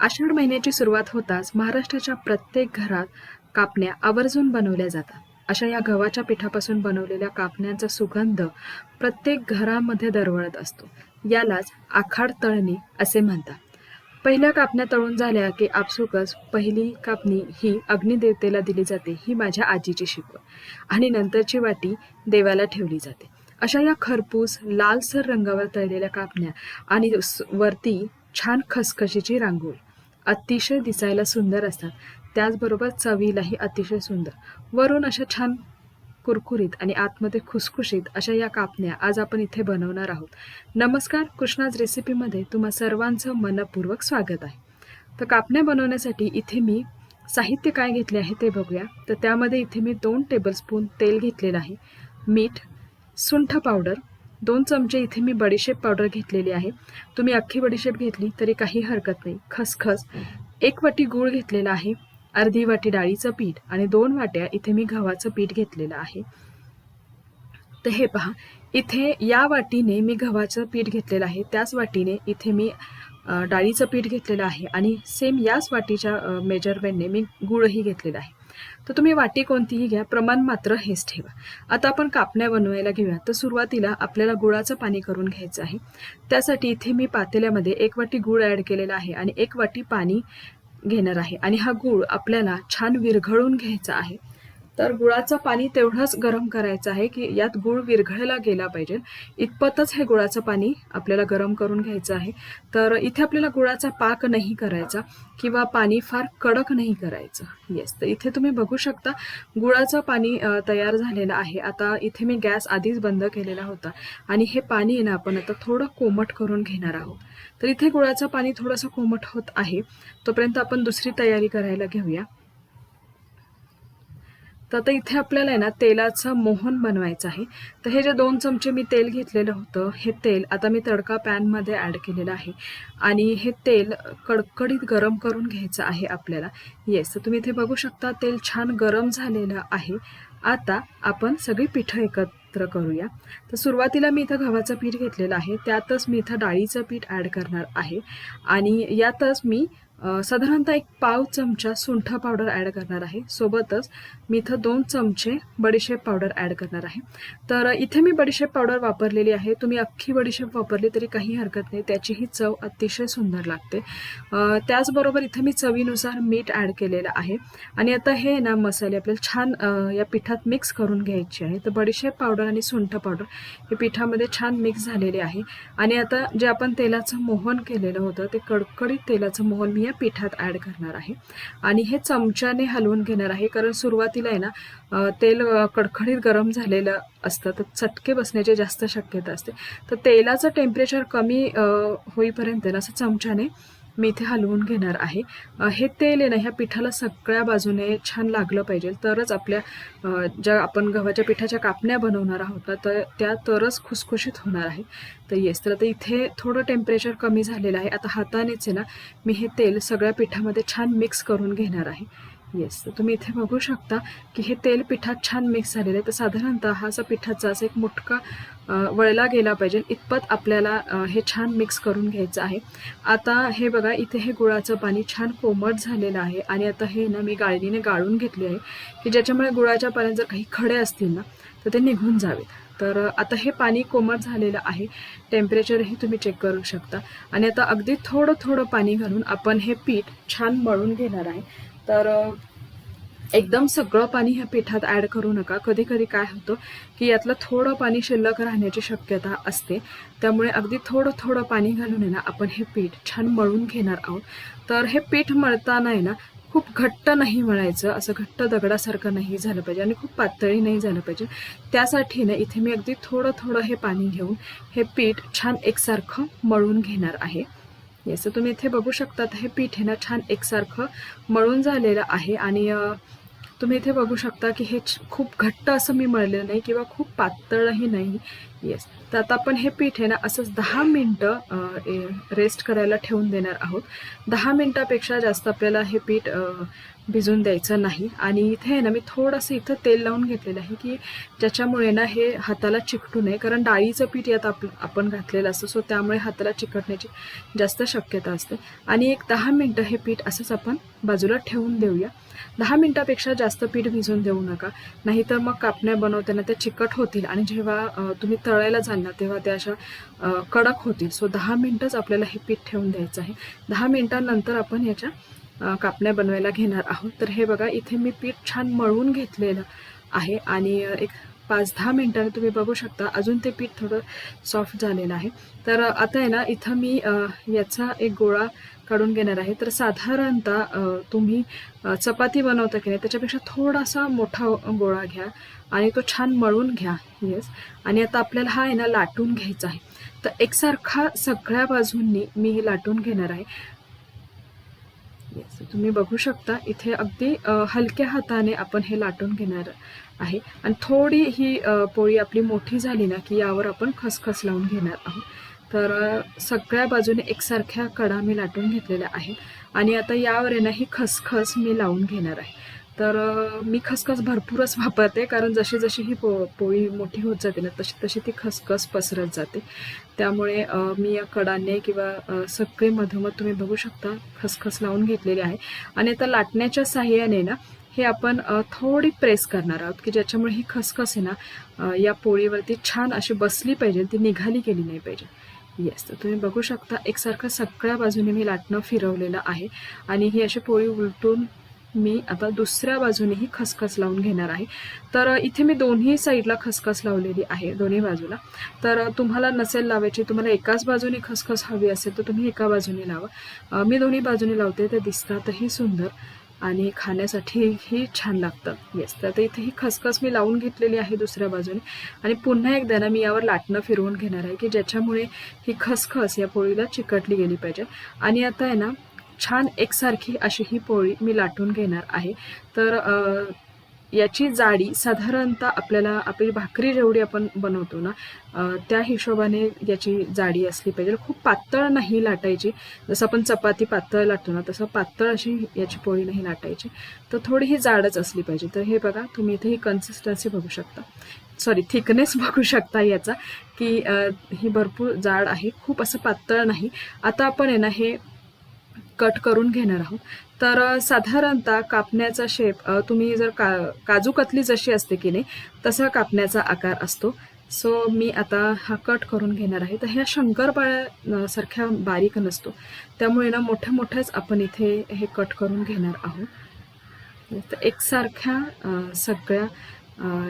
आषाढ महिन्याची सुरुवात होताच महाराष्ट्राच्या प्रत्येक घरात कापण्या आवर्जून बनवल्या जातात. अशा या गव्हाच्या पिठापासून बनवलेल्या कापण्यांचा सुगंध प्रत्येक घरामध्ये दरवळत असतो. यालाच आखाड तळणी असे म्हणतात. पहिल्या कापण्या तळून झाल्या की आपसुकच पहिली कापणी ही अग्निदेवतेला दिली जाते ही माझ्या आजीची शिकवण. आणि नंतरची वाटी देवाला ठेवली जाते. अशा या खरपूस लालसर रंगावर तळलेल्या कापण्या आणि स- वरती छान खसखशीची रांगोळी. अतिशय दिसायला सुंदर असतात. त्याचबरोबर चवीलाही अतिशय सुंदर. वरून अशा छान कुरकुरीत आणि आतमध्ये खुसखुशीत अशा या कापण्या आज आपण इथे बनवणार आहोत. नमस्कार कृष्णाज रेसिपीमध्ये तुम्हा सर्वांचं मनपूर्वक स्वागत आहे. तर कापण्या बनवण्यासाठी इथे मी साहित्य काय घेतले आहे ते बघूया. तर त्यामध्ये इथे मी दोन टेबलस्पून तेल घेतलेलं आहे. मीठ सुंठ पावडर दोन चमचे इथे मी बडीशेप पावडर घेतलेली आहे. तुम्ही अख्खी बडीशेप घेतली तरी काही हरकत नाही. खसखस. एक वाटी गूळ घेतलेला आहे. अर्धी वाटी डाळीचं पीठ आणि दोन वाट्या इथे मी गव्हाचं पीठ घेतलेलं आहे. तर हे पहा इथे या वाटीने मी गव्हाचं पीठ घेतलेलं आहे. त्याच वाटीने इथे मी डाळीचं पीठ घेतलेलं आहे आणि सेम याच वाटीच्या मेजरमेंटने मी गुळही घेतलेला आहे. तर तुम्ही वाटी कोणतीही घ्या प्रमाण मात्र हेच ठेवा. आता आपण कापण्या बनवायला घेऊया तर सुरुवातीला आपल्याला गुळाचं पाणी करून घ्यायचं आहे. त्यासाठी इथे मी पातेल्यामध्ये एक वाटी गूळ ॲड केलेला आहे आणि एक वाटी पाणी घेणार आहे. आणि हा गूळ आपल्याला छान विरघळून घ्यायचा आहे. तर गुळाचं पाणी तेवढंच गरम करायचं आहे की यात गुळ विरघळला गेला पाहिजे. इतपतच हे गुळाचं पाणी आपल्याला गरम करून घ्यायचं आहे. तर इथे आपल्याला गुळाचा पाक नाही करायचा किंवा पाणी फार कडक नाही करायचं. येस तर इथे तुम्ही बघू शकता गुळाचं पाणी तयार झालेलं आहे. आता इथे मी गॅस आधीच बंद केलेला होता आणि हे पाणी आहे ना आपण आता थोडं कोमट करून घेणार आहोत. तर इथे गुळाचं पाणी थोडंसं कोमट होत आहे. तोपर्यंत आपण दुसरी तयारी करायला घेऊया. तर आता इथे आपल्याला आहे ना तेलाचं मोहन बनवायचं आहे. तर हे जे दोन चमचे मी तेल घेतलेलं होतं हे तेल आता मी तडका पॅनमध्ये ॲड केलेलं आहे. आणि हे तेल कडकडीत गरम करून घ्यायचं आहे आपल्याला. येस तर तुम्ही इथे बघू शकता तेल छान गरम झालेलं आहे. आता आपण सगळी पिठं एकत्र करूया. तर सुरुवातीला मी इथं गव्हाचं पीठ घेतलेलं आहे. त्यातच मी इथं डाळीचं पीठ ॲड करणार आहे. आणि यातच मी साधारणतः एक पाव चमचा सुंठ पावडर ॲड करणार आहे. सोबतच मी इथं दोन चमचे बडीशेप पावडर ॲड करणार आहे. तर इथे मी बडीशेप पावडर वापरलेली आहे. तुम्ही अख्खी बडीशेप वापरली तरी काही हरकत नाही. त्याचीही चव अतिशय सुंदर लागते. त्याचबरोबर इथे मी चवीनुसार मीठ ॲड केलेलं आहे. आणि आता हे ना मसाले आपल्याला छान या पिठात मिक्स करून घ्यायचे आहे. तर बडीशेप पावडर आणि सुंठ पावडर हे पिठामध्ये छान मिक्स झालेले आहे. आणि आता जे आपण तेलाचं मोहन केलेलं होतं ते कडकडीत तेलाचं मोहन मी या पिठात ॲड करणार आहे. आणि हे चमच्याने हलवून घेणार आहे कारण सुरुवातीला आहे ना तेल कडखडीत गरम झालेलं असतं तर चटके बसण्याची जास्त शक्यता असते. तर तेलाचं टेम्परेचर कमी होईपर्यंत ना असं चमच्याने मी इथे हलवून घेणार आहे. हे तेल आहे ना ह्या पिठाला सगळ्या बाजूने छान लागलं पाहिजे. तरच आपल्या ज्या आपण गव्हाच्या पिठाच्या कापण्या बनवणार आहोत ना तर त्या तरच खुसखुशीत होणार आहे. तर येस तर आता इथे थोडं टेम्परेचर कमी झालेलं आहे. आता हातानेच आहे ना मी हे तेल सगळ्या पिठामध्ये छान मिक्स करून घेणार आहे. येस तर तुम्ही इथे बघू शकता की हे तेल पिठात छान मिक्स झालेलं आहे. तर साधारणतः हा असा पिठाचा असा एक मुठका वळला गेला पाहिजे. इतपत आपल्याला हे छान मिक्स करून घ्यायचं आहे. आता हे बघा इथे हे गुळाचं पाणी छान कोमट झालेलं आहे आणि आता हे ना मी गाळणीने गाळून घेतले आहे की ज्याच्यामुळे गुळाच्या पाण्यात जर काही खडे असतील ना तर ते निघून जावेत. तर आता हे पाणी कोमट झालेलं आहे. टेम्परेचरही तुम्ही चेक करू शकता. आणि आता अगदी थोडं थोडं पाणी घालून आपण हे पीठ छान मळून घेणार आहे. तर एकदम सगळं पाणी ह्या पिठात ॲड करू नका. कधी कधी काय होतं की यातलं थोडं पाणी शिल्लक राहण्याची शक्यता असते. त्यामुळे अगदी थोडं थोडं पाणी घालून आहे ना आपण हे पीठ छान मळून घेणार आहोत. तर हे पीठ मळताना आहे ना खूप घट्ट नाही मळायचं. असं घट्ट दगडासारखं नाही झालं पाहिजे आणि खूप पातळी नाही झालं पाहिजे. त्यासाठी ना इथे मी अगदी थोडं थोडं हे पाणी घेऊन हे पीठ छान एकसारखं मळून घेणार आहे. येस तुम्ही इथे बघू शकतात हे पीठ हे ना छान एकसारखं मळून झालेलं आहे आणि तुम्ही इथे बघू शकता की हे खूप घट्ट असं मी मळलेलं नाही किंवा खूप पातळही नाही. येस तर आता आपण हे पीठ आहे ना असंच दहा मिनटं रेस्ट करायला ठेवून देणार आहोत. दहा मिनटापेक्षा जास्त आपल्याला हे पीठ भिजून द्यायचं नाही. आणि इथे आहे ना मी थोडंसं इथं तेल लावून घेतलेलं आहे की ज्याच्यामुळे ना हे हाताला चिकटू नये. कारण डाळीचं पीठ यात आप आपण घातलेलं असतं सो त्यामुळे हाताला चिकटण्याची जास्त शक्यता असते. आणि एक दहा मिनटं हे पीठ असंच आपण बाजूला ठेवून देऊया. दहा मिनटापेक्षा जास्त पीठ भिजून देऊ नका. नाहीतर मग कापण्या बनवताना त्या चिकट होतील. आणि जेव्हा तुम्ही तळायला जाल तेव्हा त्या अशा कडक होतील. सो दहा मिनटंच आपल्याला हे पीठ ठेवून द्यायचं आहे. दहा मिनटांनंतर आपण याच्या कापण्या बनवायला घेणार आहोत. तर हे बघा इथे मी पीठ छान मळून घेतलेलं आहे. आणि एक पाच दहा मिनटांनी तुम्ही बघू शकता. अजून ते पीठ थोडं सॉफ्ट झालेलं आहे. तर आता आहे ना इथं मी याचा एक गोळा काढून घेणार आहे. तर साधारणतः तुम्ही चपाती बनवता की नाही त्याच्यापेक्षा थोडासा मोठा गोळा घ्या आणि तो छान मळून घ्या. येस आणि आता आपल्याला हा आहे ना लाटून घ्यायचा आहे. तर एकसारखा सगळ्या बाजूंनी मी हे लाटून घेणार आहे. येस तुम्ही बघू शकता इथे अगदी हलक्या हाताने आपण हे लाटून घेणार आहे. आणि थोडी ही पोळी आपली मोठी झाली ना की यावर आपण खसखस लावून घेणार आहोत. तर सगळ्या बाजूने एकसारख्या कडा मी लाटून घेतलेल्या आहेत. आणि आता यावर आहे ना ही खसखस मी लावून घेणार आहे. तर मी खसखस भरपूरच वापरते. कारण जशी जशी ही पो पोळी मोठी होत जाते ना तशी तशी ती खसखस पसरत जाते. त्यामुळे मी या कडाने किंवा सगळे मधोमध तुम्ही बघू शकता खसखस लावून घेतलेली आहे. आणि आता लाटण्याच्या साहाय्याने ना हे आपण थोडी प्रेस करणार आहोत की ज्याच्यामुळे ही खसखस आहे ना या पोळीवरती छान अशी बसली पाहिजे ती निघाली गेली नाही पाहिजे. येस तर तुम्ही बघू शकता एकसारखं सगळ्या बाजूने मी लाटणं फिरवलेलं आहे. आणि ही अशी पोळी उलटून मी आता दुसऱ्या बाजूनेही खसखस लावून घेणार आहे. तर इथे मी दोन्ही साईडला खसखस लावलेली आहे दोन्ही बाजूला. तर तुम्हाला नसेल लावायची तुम्हाला एकाच बाजूने खसखस हवी असेल तर तुम्ही एका बाजूने लावा. मी दोन्ही बाजूने लावते ते दिसतातही सुंदर आणि खाण्यासाठीही छान लागतं. येस तर इथे ही खसखस मी लावून घेतलेली आहे दुसऱ्या बाजूने. आणि पुन्हा एकदा ना मी यावर लाटणं फिरवून घेणार आहे की ज्याच्यामुळे ही खसखस या पोळीला चिकटली गेली पाहिजे. आणि आता आहे ना छान एकसारखी अशी ही पोळी मी लाटून घेणार आहे. तर याची जाडी साधारणतः आपल्याला आपली भाकरी जेवढी आपण बनवतो ना त्या हिशोबाने याची जाडी असली पाहिजे. खूप पातळ नाही लाटायची. जसं आपण चपाती पातळ लाटतो ना तसं पातळ अशी याची पोळी नाही लाटायची. तर थोडी ही जाडच असली पाहिजे. तर हे बघा तुम्ही इथे ही कन्सिस्टन्सी बघू शकता. सॉरी थिकनेस बघू शकता याचा की ही भरपूर जाड आहे. खूप असं पातळ नाही. आता आपण आहे ना हे कट करून घेणार आहोत. तर साधारणतः कापण्याचा शेप तुम्ही जर का काजू कतली जशी असते की नाही तसा कापण्याचा आकार असतो. सो मी आता हा कट करून घेणार आहे. तर ह्या शंकरपाळ्या सारख्या बारीक नसतो. त्यामुळे ना मोठ्या मोठ्याच आपण इथे हे कट करून घेणार आहोत. तर एकसारख्या सगळ्या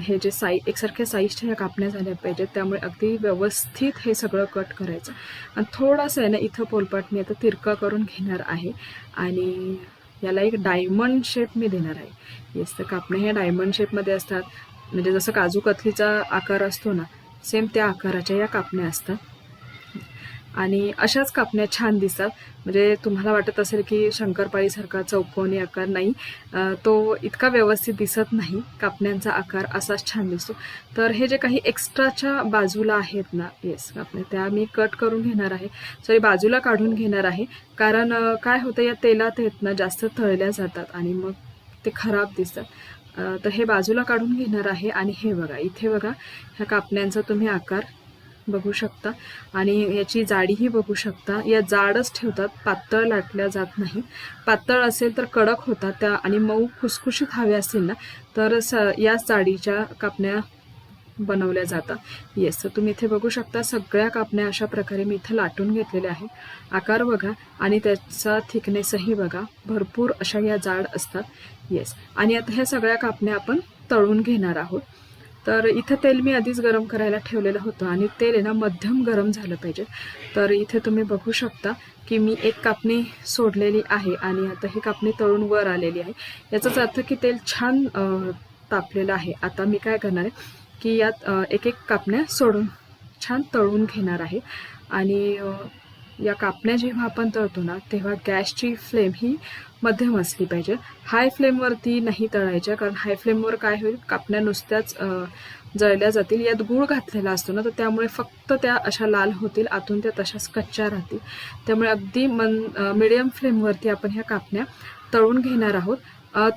हे जे साई एकसारख्या साईजच्या ह्या कापण्या झाल्या पाहिजेत त्यामुळे अगदी व्यवस्थित हे सगळं कट करायचं. आणि थोडंसं आहे ना इथं पोलपाट मी आता तिरका करून घेणार आहे. आणि याला एक डायमंड शेप मी देणार आहे. येस तर कापण्या ह्या डायमंड शेपमध्ये असतात. म्हणजे जसं काजू कथलीचा आकार असतो ना सेम त्या आकाराच्या या कापण्या असतात. आणि अशाच कापण्या छान दिसतात. म्हणजे तुम्हाला वाटत असेल की शंकरपाळीसारखा चौकोनी आकार नाही. तो इतका व्यवस्थित दिसत नाही. कापण्यांचा आकार असाच छान दिसतो. तर हे जे काही एक्स्ट्राच्या बाजूला आहेत ना येस कापण्या त्या मी कट करून घेणार आहे. सॉरी बाजूला काढून घेणार आहे. कारण काय होतं या तेलात आहेत ना जास्त तळल्या जातात आणि मग ते खराब दिसतात. तर हे बाजूला काढून घेणार आहे आणि हे बघा इथे बघा ह्या कापण्यांचा तुम्ही आकार बघू शकता. आणि याची जाडीही बघू शकता. या जाडच ठेवतात. पातळ लाटल्या जात नाही. पातळ असेल तर कडक होतात त्या आणि मऊ खुसखुशीत हव्या असतील ना तर स याच जाडीच्या कापण्या बनवल्या जातात. येस तर तुम्ही इथे बघू शकता सगळ्या कापण्या अशा प्रकारे मी इथे लाटून घेतलेल्या आहे आकार बघा आणि त्याचा थिकनेसही बघा. भरपूर अशा या जाड असतात. येस आणि आता ह्या सगळ्या कापण्या आपण तळून घेणार आहोत. तर इथं तेल मी आधीच गरम करायला ठेवलेलं होतं आणि तेल आहे ना मध्यम गरम झालं पाहिजे. तर इथे तुम्ही बघू शकता की मी एक कापणी सोडलेली आहे आणि आता ही कापणी तळून वर आलेली आहे. याचाच अर्थ की तेल छान तापलेलं आहे. आता मी काय करणार आहे की यात एक एक कापण्या सोडून छान तळून घेणार आहे. आणि या कापण्या जेव्हा आपण तळतो ना तेव्हा गॅसची फ्लेम ही मध्यम असली पाहिजे. हाय फ्लेमवरती नाही तळायच्या कारण हाय फ्लेमवर काय होईल? कापण्या नुसत्याच जळल्या जातील. यात गूळ घातलेला असतो ना तर त्यामुळे फक्त त्या अशा लाल होतील आतून त्या तशाच कच्च्या राहतील. त्यामुळे अगदी मन मिडियम फ्लेमवरती आपण ह्या कापण्या तळून घेणार आहोत.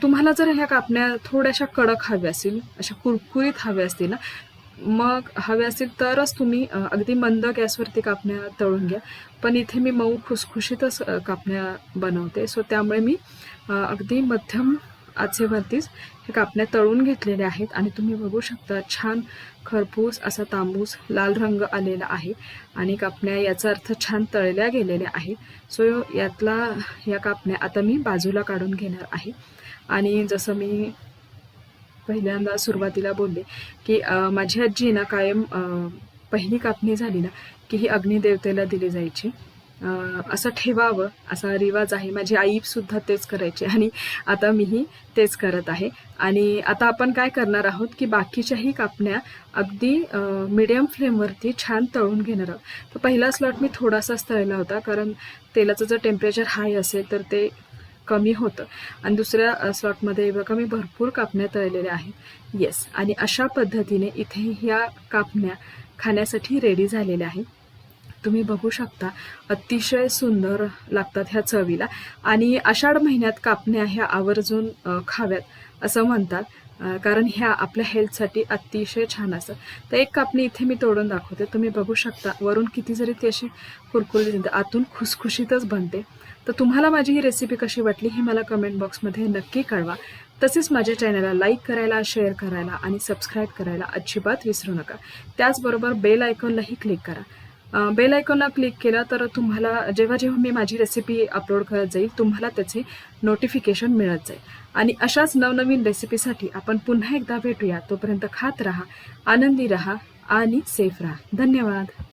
तुम्हाला जर ह्या कापण्या थोड्याशा कडक हव्या असतील अशा कुरकुरीत हव्या असतील ना मग हवे असतील तरच तुम्ही अगदी मंद गॅसवरती कापण्या तळून घ्या. पण इथे मी मऊ खुसखुशीतच कापण्या बनवते. सो त्यामुळे मी अगदी मध्यम आचेवरतीच हे कापण्या तळून घेतलेल्या आहेत. आणि तुम्ही बघू शकता छान खरपूस असा तांबूस लाल रंग आलेला आहे. आणि कापण्या याचा अर्थ छान तळल्या गेलेल्या आहेत. सो यातला या कापण्या आता मी बाजूला काढून घेणार आहे. आणि जसं मी पहिल्यांदा सुरुवातीला बोलले की माझी आजी ना कायम पहिली कापणी झाली ना की ही अग्निदेवतेला दिली जायची. असं ठेवावं असा रिवाज आहे. माझी आई सुद्धा तेच करायची आणि आता मीही तेच करत आहे. आणि आता आपण काय करणार आहोत की बाकीच्याही कापण्या अगदी मिडियम फ्लेमवरती छान तळून घेणार आहोत. तर पहिला स्लॉट मी थोडासाच तळला होता कारण तेलाचं जर टेम्परेचर हाय असेल तर ते कमी होतं. आणि दुसऱ्या स्लॉटमध्ये बघा मी भरपूर कापण्या तळलेल्या आहेत. येस आणि अशा पद्धतीने इथे ह्या कापण्या खाण्यासाठी रेडी झालेल्या आहेत. तुम्ही बघू शकता अतिशय सुंदर लागतात ह्या चवीला. आणि आषाढ महिन्यात कापण्या ह्या आवर्जून खाव्यात असं म्हणतात. कारण ह्या आपल्या हेल्थसाठी अतिशय छान असतात. तर एक कापणी इथे मी तोडून दाखवते. तुम्ही बघू शकता वरून किती जरी ती अशी कुरकुरीत आतून खुसखुशीतच बनते. तर तुम्हाला माझी ही रेसिपी कशी वाटली ही मला कमेंट बॉक्समध्ये नक्की कळवा. तसेच माझ्या चॅनलला लाईक करायला शेअर करायला आणि सबस्क्राईब करायला अजिबात विसरू नका. त्याचबरोबर बेल आयकॉनलाही क्लिक करा. बेल आयकॉनला क्लिक केलं तर तुम्हाला जेव्हा जेव्हा मी माझी रेसिपी अपलोड करत जाईल तुम्हाला त्याचे नोटिफिकेशन मिळत जाईल. आणि अशाच नवनवीन रेसिपीसाठी आपण पुन्हा एकदा भेटूया. तोपर्यंत खात राहा आनंदी राहा आणि सेफ राहा. धन्यवाद.